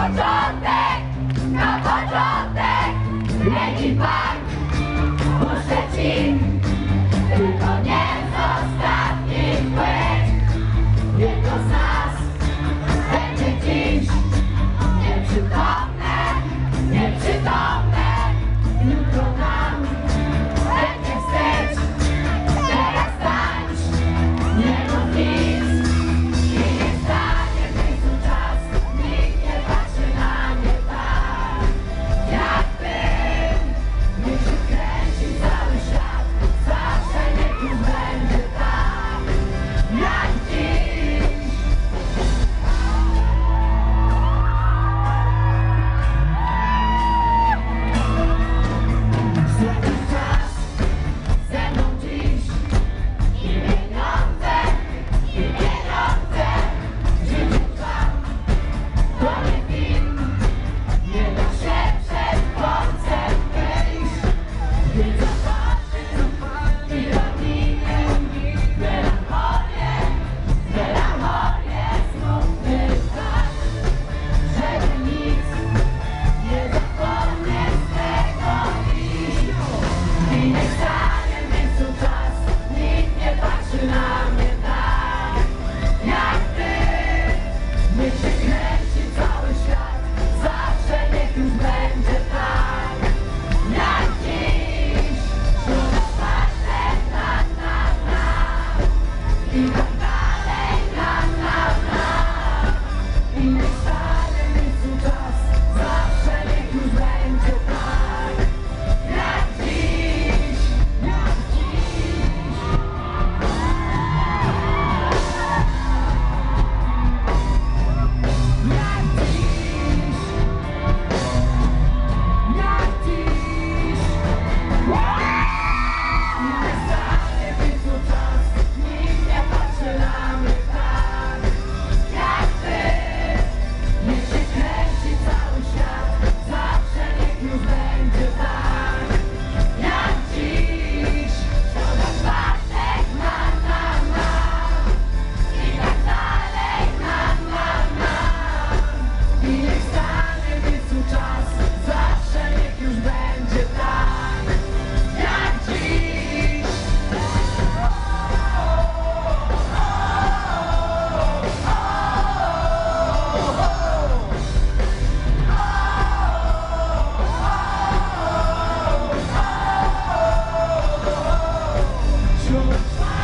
początek, na początek leci pan. Szczecin Tylko nie z Nie poznałem You.